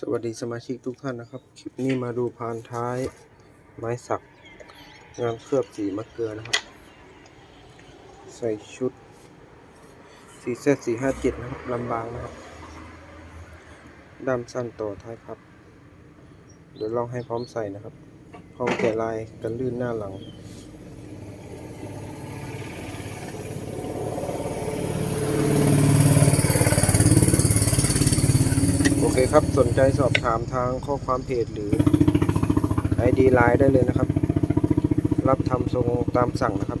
สวัสดีสมาชิกทุกท่านนะครับ คลิปนี้มาดูพานท้ายไม้สัก งานเคลือบสีมะเกลือนะครับ ใส่ชุดสีเซตสี่ห้าเจ็ดนะครับลำบางนะครับด้ามสั้นต่อท้ายพับ เดี๋ยวลองให้พร้อมใส่นะครับ พร้อมแกะลายกันลื่นหน้าหลัง เคครับสนใจสอบถามทางข้อความเพจหรือ ID Line ได้เลยนะครับ รับทำทรงตามสั่งนะครับ